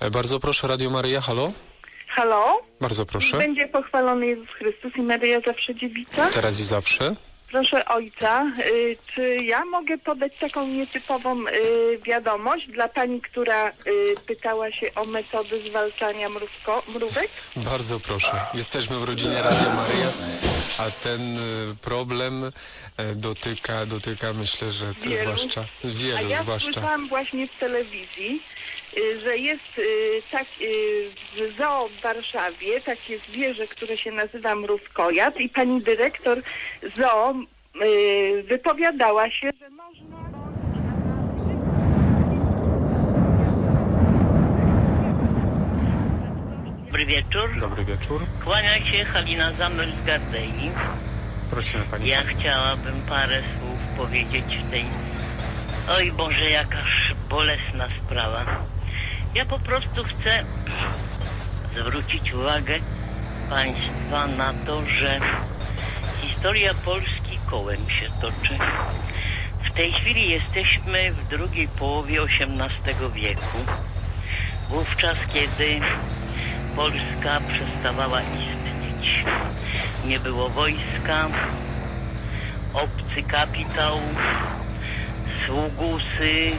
E, Bardzo proszę, Radio Maryja, halo? Halo? Bardzo proszę. Będzie pochwalony Jezus Chrystus i Maryja zawsze dziewica? Teraz i zawsze. Proszę ojca, y, czy ja mogę podać taką nietypową y, wiadomość dla pani, która y, pytała się o metody zwalczania mrówko, mrówek? Bardzo proszę. Jesteśmy w rodzinie Radio Maryja, a ten y, problem y, dotyka, dotyka myślę, że Wielu. zwłaszcza A wielu, ja zwłaszcza. słyszałam właśnie w telewizji, y, że jest tak w zoo w Warszawie takie zwierzę, które się nazywa mrówkojad i pani dyrektor zoo wypowiadała się, że można... Dobry wieczór. Dobry wieczór. Kłania się Halina Zamel z Gardei. Prosimy Pani. Ja chciałabym parę słów powiedzieć w tej... Oj Boże, jakaż bolesna sprawa. Ja po prostu chcę zwrócić uwagę Państwa na to, że historia Polski kołem się toczy. W tej chwili jesteśmy w drugiej połowie XVIII wieku. Wówczas, kiedy Polska przestawała istnieć. Nie było wojska, obcy kapitał, sługusy,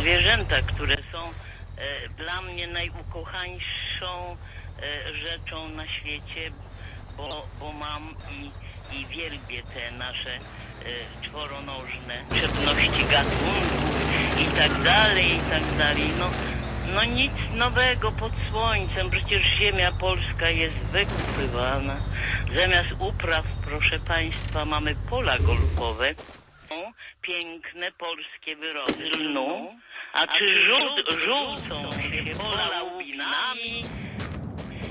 zwierzęta, które są e, dla mnie najukochańszą e, rzeczą na świecie, bo, bo mam i, i wielbię te nasze e, czworonożne trzebności gatunków i tak dalej, i tak dalej. No, no nic nowego pod słońcem, przecież ziemia polska jest wykupywana. Zamiast upraw, proszę Państwa, mamy pola golfowe. Piękne polskie wyroby lnu. A czy żółt, żółcą się pola łubinami?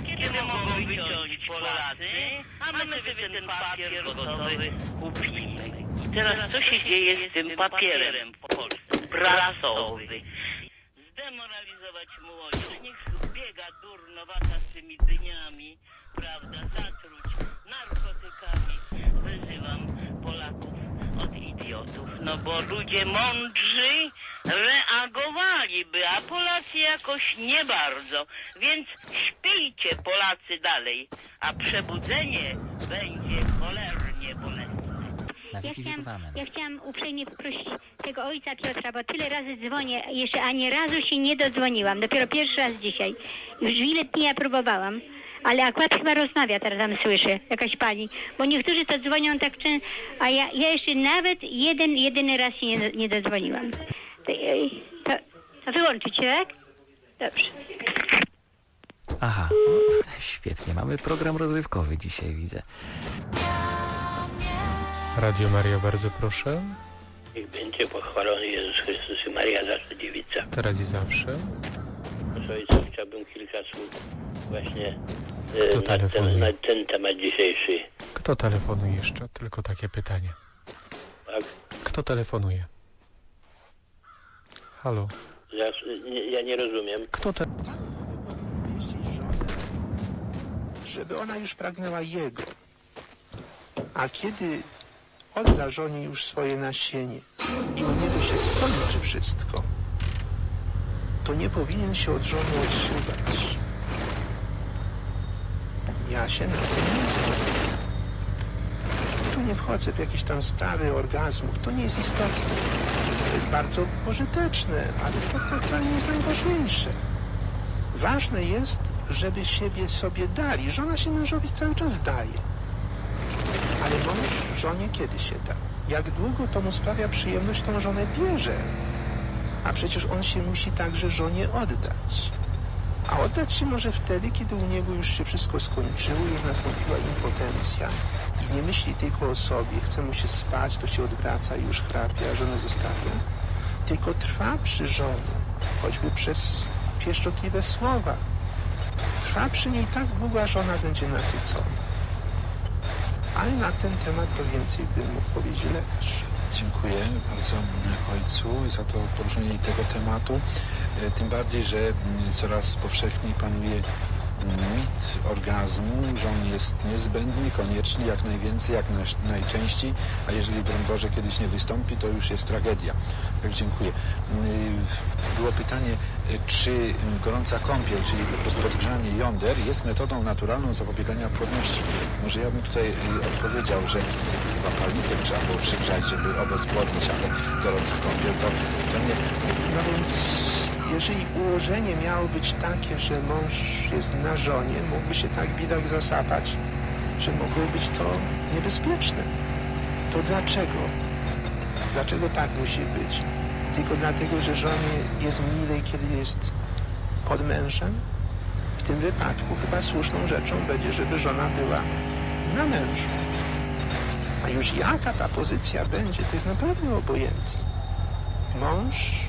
Kiedy mogą wyciąć Polacy? A my sobie ten papier gotowy kupimy. I teraz co się dzieje z tym papierem w? Prasowy zdemoralizować młodzież. Niech biega durnowata z tymi dyniami, prawda, zatruć narkotykami. Wyzywam Polaków od idiotów, no bo ludzie mądrzy reagowaliby, a Polacy jakoś nie bardzo. Więc śpijcie Polacy dalej, a przebudzenie będzie cholernie bolesne. Ja Nazwijcie chciałam, egzamin. ja chciałam uprzejmie poprosić tego ojca Piotra, bo tyle razy dzwonię, jeszcze ani razu się nie dodzwoniłam. Dopiero pierwszy raz dzisiaj. Już ile dni ja próbowałam. Ale akurat chyba rozmawia, teraz tam słyszę, jakaś pani. Bo niektórzy to dzwonią tak często, a ja, ja jeszcze nawet jeden, jedyny raz się nie, nie dodzwoniłam. To, to, to wyłączyć, tak? Dobrze. Aha, no, świetnie. Mamy program rozrywkowy dzisiaj, widzę. Radio Maryja, bardzo proszę. Niech będzie pochwalony Jezus Chrystus i Maria Zawsze Dziewica. Teraz i zawsze. Proszę ojca, chciałbym kilka słów właśnie e, Kto na, ten, na ten temat dzisiejszy. Kto telefonuje jeszcze? Tylko takie pytanie. Tak? Kto telefonuje? Halo. Ja, nie, ja nie rozumiem. Kto te... żeby ona już pragnęła jego. A kiedy odda żonie już swoje nasienie i u niego się skończy wszystko, to nie powinien się od żony odsuwać. Ja się na tym nie znam. Tu nie wchodzę w jakieś tam sprawy orgazmów. To nie jest istotne. To jest bardzo pożyteczne, ale to, to wcale nie jest najważniejsze. Ważne jest, żeby siebie sobie dali. Żona się mężowi cały czas daje. Ale mąż żonie kiedy się da? Jak długo to mu sprawia przyjemność, tą żonę bierze? A przecież on się musi także żonie oddać. A oddać się może wtedy, kiedy u niego już się wszystko skończyło, już nastąpiła impotencja i nie myśli tylko o sobie, chce mu się spać, to się odwraca i już chrapie, a żonę zostawia. Tylko trwa przy żonie, choćby przez pieszczotliwe słowa. Trwa przy niej tak długo, aż ona będzie nasycona. Ale na ten temat to więcej by mógł powiedzieć lekarz. Dziękuję bardzo ojcu za to poruszenie tego tematu. E, Tym bardziej, że mm, coraz powszechniej panuje mit orgazmu, że on jest niezbędny, konieczny, jak najwięcej, jak naj, najczęściej, a jeżeli broń Boże kiedyś nie wystąpi, to już jest tragedia. Tak, dziękuję. Mm, Było pytanie, y, czy gorąca kąpiel, czyli po prostu odgrzanie jąder jest metodą naturalną zapobiegania płodności. Może ja bym tutaj y, odpowiedział, że chyba palnikiem trzeba było przygrzać, żeby obezpłodnić, ale gorąca kąpiel to, to nie. No więc jeżeli ułożenie miało być takie, że mąż jest na żonie, mógłby się tak bidak zasapać, że mogło być to niebezpieczne. To dlaczego? Dlaczego tak musi być? Tylko dlatego, że żonie jest milej, kiedy jest pod mężem? W tym wypadku chyba słuszną rzeczą będzie, żeby żona była na mężu. A już jaka ta pozycja będzie, to jest naprawdę obojętne. Mąż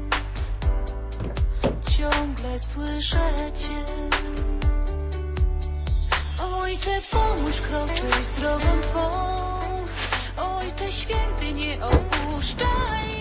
ciągle słyszę cię Ojcze, pomóż kroczyć drogą Twą. Ojcze święty, nie opuszczaj.